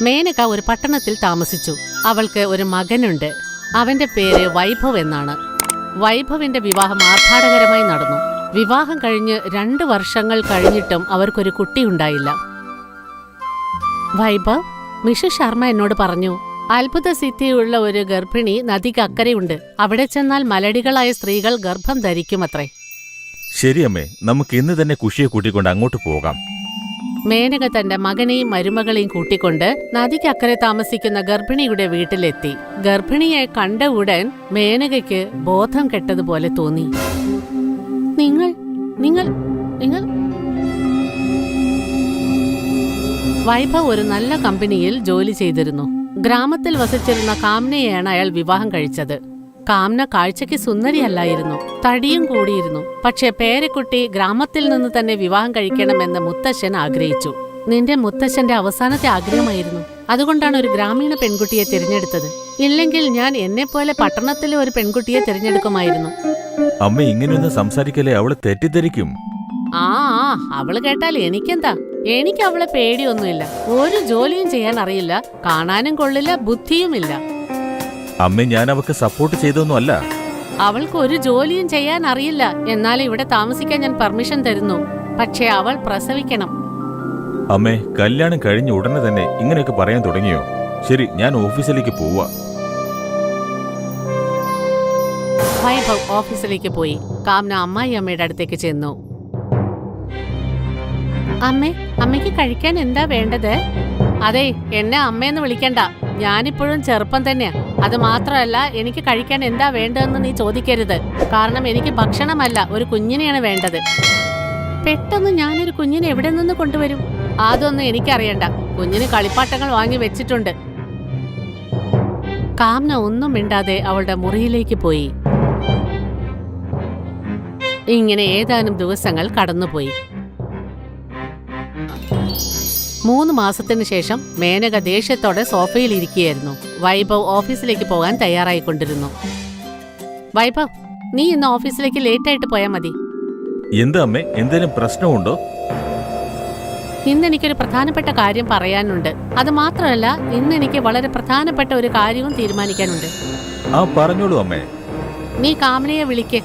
മേനക ഒരു പട്ടണത്തിൽ താമസിച്ചു. അവൾക്ക് ഒരു മകനുണ്ട്. അവന്റെ പേര് വൈഭവ് എന്നാണ്. വൈഭവിന്റെ വിവാഹം ആർഭാടകരമായി നടന്നു. വിവാഹം കഴിഞ്ഞ് രണ്ട് വർഷങ്ങൾ കഴിഞ്ഞിട്ടും അവർക്കൊരു കുട്ടിയുണ്ടായില്ല വൈഭവ് മിഷു ശർമ്മ എന്നോട് പറഞ്ഞു അത്ഭുത സിദ്ധിയുള്ള ഒരു ഗർഭിണി നദിക്ക് അക്കരയുണ്ട്. അവിടെ ചെന്നാൽ മലടികളായ സ്ത്രീകൾ ഗർഭം ധരിക്കുമത്രേ. ശരി അമ്മേ നമുക്ക് ഇന്ന് തന്നെ കുഷിയെ കൂട്ടിക്കൊണ്ട് അങ്ങോട്ട് പോകാം. മേനക തന്റെ മകനെയും മരുമകളെയും കൂട്ടിക്കൊണ്ട് നദിക്കക്കരെ താമസിക്കുന്ന ഗർഭിണിയുടെ വീട്ടിലെത്തി. ഗർഭിണിയെ കണ്ട ഉടൻ മേനകയ്ക്ക് ബോധം കെട്ടതുപോലെ തോന്നി. നിങ്ങൾ നിങ്ങൾ നിങ്ങൾ? വൈഭവ് ഒരു നല്ല കമ്പനിയിൽ ജോലി ചെയ്തിരുന്നു. ഗ്രാമത്തിൽ വസിച്ചിരുന്ന കാമനയെയാണ് അയാൾ വിവാഹം കഴിച്ചത്. കാംന കാഴ്ചയ്ക്ക് സുന്ദരിയല്ലായിരുന്നു. തടിയും കൂടിയിരുന്നു. പക്ഷേ പേരക്കുട്ടി ഗ്രാമത്തിൽ നിന്ന് തന്നെ വിവാഹം കഴിക്കണമെന്ന് മുത്തശ്ശൻ ആഗ്രഹിച്ചു. നിന്റെ മുത്തശ്ശന്റെ അവസാനത്തെ ആഗ്രഹമായിരുന്നു. അതുകൊണ്ടാണ് ഒരു ഗ്രാമീണ പെൺകുട്ടിയെ തിരഞ്ഞെടുത്തത്. ഇല്ലെങ്കിൽ ഞാൻ എന്നെ പോലെ പട്ടണത്തിലെ ഒരു പെൺകുട്ടിയെ തിരഞ്ഞെടുക്കുമായിരുന്നു. അമ്മ ഇങ്ങനെയൊന്നും സംസാരിക്കലേ അവൾ തെറ്റിദ്ധരിക്കും. ആ ആ അവൾ കേട്ടാൽ എനിക്കെന്താ? എനിക്ക് അവളെ പേടിയൊന്നുമില്ല. ഒരു ജോലിയും ചെയ്യാൻ അറിയില്ല. കാണാനും കൊള്ളില്ല ബുദ്ധിയുമില്ല. അമ്മ ഞാൻ അവക്ക് സപ്പോർട്ട് ചെയ്തൊന്നും അല്ല അവൾക്ക് ഒരു ജോലിയും ചെയ്യാൻ അറിയില്ല. എന്നാൽ ഇവിടെ താമസിക്കാൻ ഞാൻ പെർമിഷൻ തരുന്നു. പക്ഷേ അവൾ പ്രസവിക്കണം. അമ്മേ കല്യാണം കഴിഞ്ഞ ഉടനെ തന്നെ ഇങ്ങനെയൊക്കെ പറയാൻ തുടങ്ങിയോ? ശരി ഞാൻ ഓഫീസിലേക്ക് പോവാ. വൈഭവ് ഓഫീസിലേക്ക് പോയി. കാമന അമ്മായി അമ്മയുടെ അടുത്തേക്ക് ചെന്നു. അമ്മേ അമ്മയ്ക്ക് കഴിക്കാൻ എന്താ വേണ്ടത്? അതെ എന്നെ അമ്മയെന്ന് വിളിക്കണ്ട. ഞാനിപ്പോഴും ചെറുപ്പം തന്നെയാ. അത് മാത്രമല്ല എനിക്ക് കഴിക്കാൻ എന്താ വേണ്ടതെന്ന് നീ ചോദിക്കരുത്. കാരണം എനിക്ക് ഭക്ഷണമല്ല ഒരു കുഞ്ഞിനെയാണ് വേണ്ടത്. പെട്ടെന്ന് ഞാനൊരു കുഞ്ഞിനെ എവിടെ നിന്ന് കൊണ്ടുവരും? അതൊന്നും എനിക്കറിയണ്ട. കുഞ്ഞിന് കളിപ്പാട്ടങ്ങൾ വാങ്ങി വെച്ചിട്ടുണ്ട്. കാമന ഒന്നും മിണ്ടാതെ അവളുടെ മുറിയിലേക്ക് പോയി. ഇങ്ങനെ ഏതാനും ദിവസങ്ങൾ കടന്നുപോയി. മൂന്ന് മാസത്തിനു ശേഷം മേനക ദേഷ്യത്തോടെ സോഫയിൽ ഇരിക്കുകയായിരുന്നു. വൈഭവ് ഓഫീസിലേക്ക് പോകാൻ തയ്യാറായിക്കൊണ്ടിരുന്നു. വൈഭവ് നീ ഇന്ന് ഓഫീസിലേക്ക് ലേറ്റ് ആയിട്ട് പോയാൽ മതി. എന്താ അമ്മേ എന്തെങ്കിലും പ്രശ്നമുണ്ടോ? ഇന്ന് എനിക്കൊരു പ്രധാനപ്പെട്ട കാര്യം പറയാനുണ്ട്. അത് മാത്രമല്ല ഇന്ന് എനിക്ക് വളരെ പ്രധാനപ്പെട്ട ഒരു കാര്യവും തീരുമാനിക്കാനുണ്ട്. ആ പറഞ്ഞോളൂ അമ്മേ. നീ കാമനയെ വിളിക്കേ.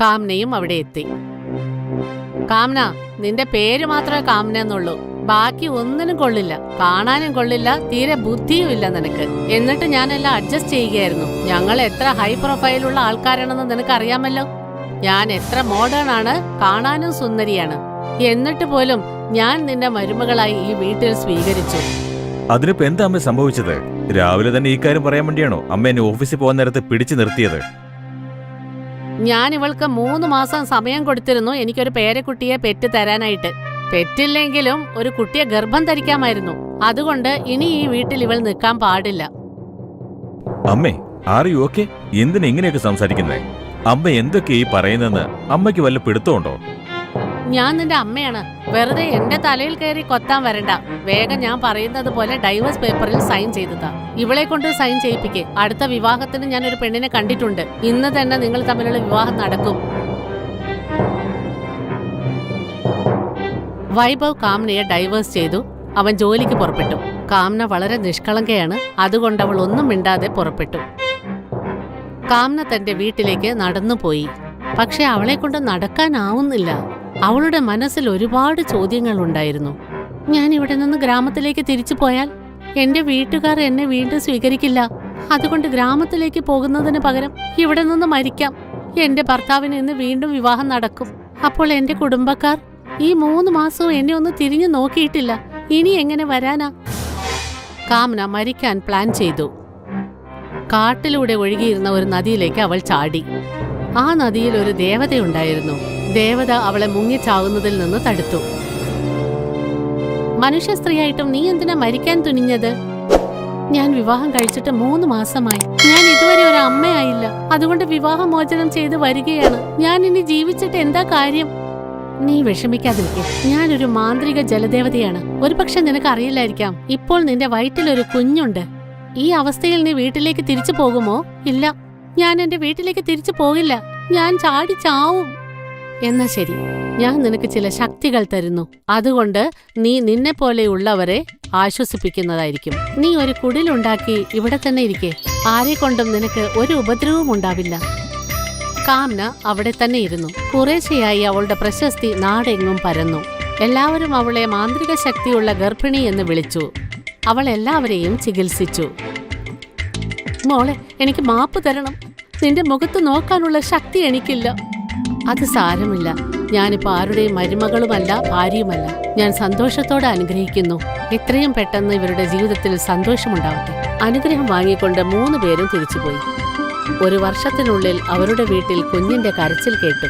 കാമനയും അവിടെ എത്തി. കാമന നിന്റെ പേര് മാത്രമേ കാമന എന്നുള്ളൂ. ബാക്കി ഒന്നിനും കൊള്ളില്ല. കാണാനും കൊള്ളില്ല തീരെ ബുദ്ധിയും ഇല്ല നിനക്ക്. എന്നിട്ട് ഞാനെല്ലാം അഡ്ജസ്റ്റ് ചെയ്യുകയായിരുന്നു. ഞങ്ങൾ എത്ര ഹൈ പ്രൊഫൈലുള്ള ആൾക്കാരാണെന്ന് നിനക്ക് അറിയാമല്ലോ ഞാൻ എത്ര മോഡേൺ ആണ് കാണാനും സുന്ദരിയാണ്. എന്നിട്ട് പോലും ഞാൻ നിന്റെ മരുമകളായി ഈ വീട്ടിൽ സ്വീകരിച്ചു. അതിനിപ്പോ എന്താ അമ്മ സംഭവിച്ചത്? രാവിലെ തന്നെ ഈ കാര്യം പറയാൻ വേണ്ടിയാണോ അമ്മ എന്നെ ഓഫീസിൽ പോകാൻ നേരത്ത് പിടിച്ചു നിർത്തിയത്? ഞാൻ ഇവൾക്ക് മൂന്ന് മാസം സമയം കൊടുത്തിരുന്നു. എനിക്കൊരു പേരക്കുട്ടിയെ പെറ്റ് തരാനായിട്ട്. പെറ്റില്ലെങ്കിലും ഒരു കുട്ടിയെ ഗർഭം ധരിക്കാമായിരുന്നു. അതുകൊണ്ട് ഇനി ഈ വീട്ടിൽ ഇവൾ നിൽക്കാൻ പാടില്ല. അമ്മേ ആർ യു ഓക്കെ? എന്തിനാ ഇങ്ങനെയൊക്കെ സംസാരിക്കുന്നേ? അമ്മ എന്തൊക്കെ ഈ പറയുന്നെന്ന് അമ്മയ്ക്ക് വല്ല പിടുത്തമുണ്ടോ? ഞാൻ നിന്റെ അമ്മയാണ്. വെറുതെ എന്റെ തലയിൽ കയറി കൊത്താൻ വരണ്ട. വേഗം ഞാൻ പറയുന്നത് പോലെ ഡൈവേഴ്സ് പേപ്പറിൽ സൈൻ ചെയ്തതാ. ഇവളെ കൊണ്ട് സൈൻ ചെയ്യിപ്പിക്കേ. അടുത്ത വിവാഹത്തിന് ഞാൻ ഒരു പെണ്ണിനെ കണ്ടിട്ടുണ്ട്. ഇന്ന് തന്നെ നിങ്ങൾ തമ്മിലുള്ള വിവാഹം നടക്കും. വൈഭവ് കാംനയെ ഡൈവേഴ്സ് ചെയ്തു. അവൻ ജോലിക്ക് പുറപ്പെട്ടു. കാംന വളരെ നിഷ്കളങ്കയാണ്. അതുകൊണ്ട് അവൾ ഒന്നും മിണ്ടാതെ പുറപ്പെട്ടു. കാംന തന്റെ വീട്ടിലേക്ക് നടന്നുപോയി. പക്ഷെ അവളെ കൊണ്ട് നടക്കാനാവുന്നില്ല. അവളുടെ മനസ്സിൽ ഒരുപാട് ചോദ്യങ്ങൾ ഉണ്ടായിരുന്നു. ഞാൻ ഇവിടെ നിന്ന് ഗ്രാമത്തിലേക്ക് തിരിച്ചു പോയാൽ എന്റെ വീട്ടുകാർ എന്നെ വീണ്ടും സ്വീകരിക്കില്ല. അതുകൊണ്ട് ഗ്രാമത്തിലേക്ക് പോകുന്നതിന് പകരം ഇവിടെ നിന്ന് മരിക്കാം. എന്റെ ഭർത്താവിന് ഇന്ന് വീണ്ടും വിവാഹം നടക്കും. അപ്പോൾ എന്റെ കുടുംബക്കാർ ഈ മൂന്ന് മാസവും എന്നെ ഒന്ന് തിരിഞ്ഞു നോക്കിയിട്ടില്ല. ഇനി എങ്ങനെ വരാനാ? കാമന മരിക്കാൻ പ്ലാൻ ചെയ്തു. കാട്ടിലൂടെ ഒഴുകിയിരുന്ന ഒരു നദിയിലേക്ക് അവൾ ചാടി. ആ നദിയിൽ ഒരു ദേവതയുണ്ടായിരുന്നു. ദേവത അവളെ മുങ്ങിച്ചാവുന്നതിൽ നിന്ന് തടുത്തു. മനുഷ്യ സ്ത്രീയായിട്ടും നീ എന്തിനാ മരിക്കാൻ തുനിഞ്ഞത്? ഞാൻ വിവാഹം കഴിച്ചിട്ട് മൂന്ന് മാസമായി. ഞാൻ ഇതുവരെ ഒരു അമ്മയായില്ല. അതുകൊണ്ട് വിവാഹമോചനം ചെയ്ത് വരികയാണ്. ഞാൻ ഇനി ജീവിച്ചിട്ട് എന്താ കാര്യം? നീ വിഷമിക്കാതിരിക്കും. ഞാനൊരു മാന്ത്രിക ജലദേവതയാണ്. ഒരുപക്ഷെ നിനക്ക് അറിയില്ലായിരിക്കാം. ഇപ്പോൾ നിന്റെ വയറ്റിൽ വയറ്റിലൊരു കുഞ്ഞുണ്ട്. ഈ അവസ്ഥയിൽ നീ വീട്ടിലേക്ക് തിരിച്ചു പോകുമോ? ഇല്ല. ഞാൻ എന്റെ വീട്ടിലേക്ക് തിരിച്ചു പോകില്ല. ഞാൻ ചാടി ചാവും. എന്നാ ശരി. ഞാൻ നിനക്ക് ചില ശക്തികൾ തരുന്നു. അതുകൊണ്ട് നീ നിന്നെ പോലെയുള്ളവരെ ആശ്വസിപ്പിക്കുന്നതായിരിക്കും. നീ ഒരു കുടിലുണ്ടാക്കി ഇവിടെ തന്നെ ഇരിക്കെ. ആരെ കൊണ്ടും നിനക്ക് ഒരു ഉപദ്രവവും ഉണ്ടാവില്ല. കാംന അവിടെ തന്നെ ഇരുന്നു. കുറേശ്ശെയായി അവളുടെ പ്രശസ്തി നാടെങ്ങും പരന്നു. എല്ലാവരും അവളെ മാന്ത്രിക ശക്തിയുള്ള ഗർഭിണി എന്ന് വിളിച്ചു. അവൾ എല്ലാവരെയും ചികിത്സിച്ചു. മോളെ എനിക്ക് മാപ്പ് തരണം. നിന്റെ മുഖത്ത് നോക്കാനുള്ള ശക്തി എനിക്കില്ല. അത് സാരമില്ല. ഞാനിപ്പോ ആരുടെയും മരുമകളുമല്ല ഭാര്യയുമല്ല. ഞാൻ സന്തോഷത്തോടെ അനുഗ്രഹിക്കുന്നു. എത്രയും പെട്ടെന്ന് ഇവരുടെ ജീവിതത്തിൽ സന്തോഷമുണ്ടാവട്ടെ. അനുഗ്രഹം വാങ്ങിക്കൊണ്ട് മൂന്ന് പേരും തിരിച്ചുപോയി. ഒരു വർഷത്തിനുള്ളിൽ അവരുടെ വീട്ടിൽ കുഞ്ഞിന്റെ കരച്ചിൽ കേട്ടു.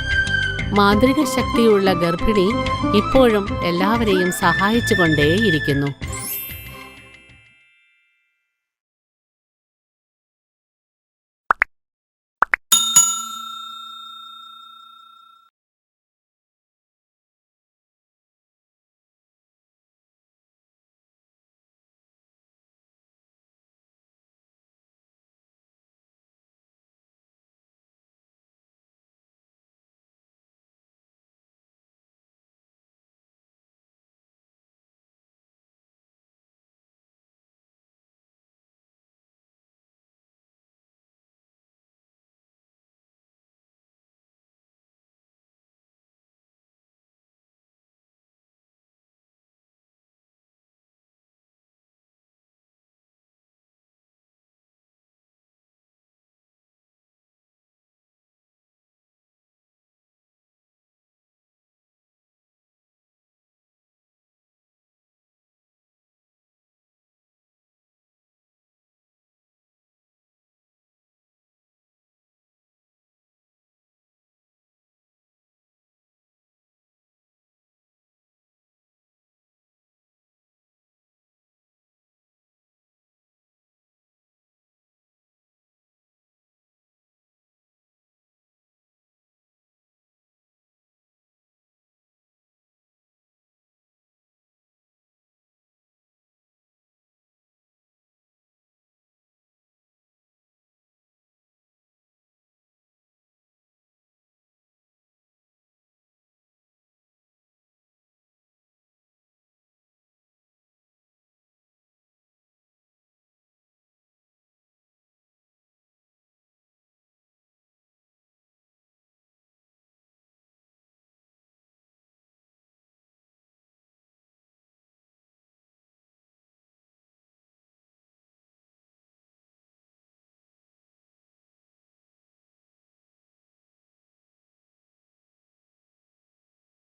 മാന്ത്രിക ശക്തിയുള്ള ഗർഭിണി ഇപ്പോഴും എല്ലാവരെയും സഹായിച്ചുകൊണ്ടേയിരിക്കുന്നു.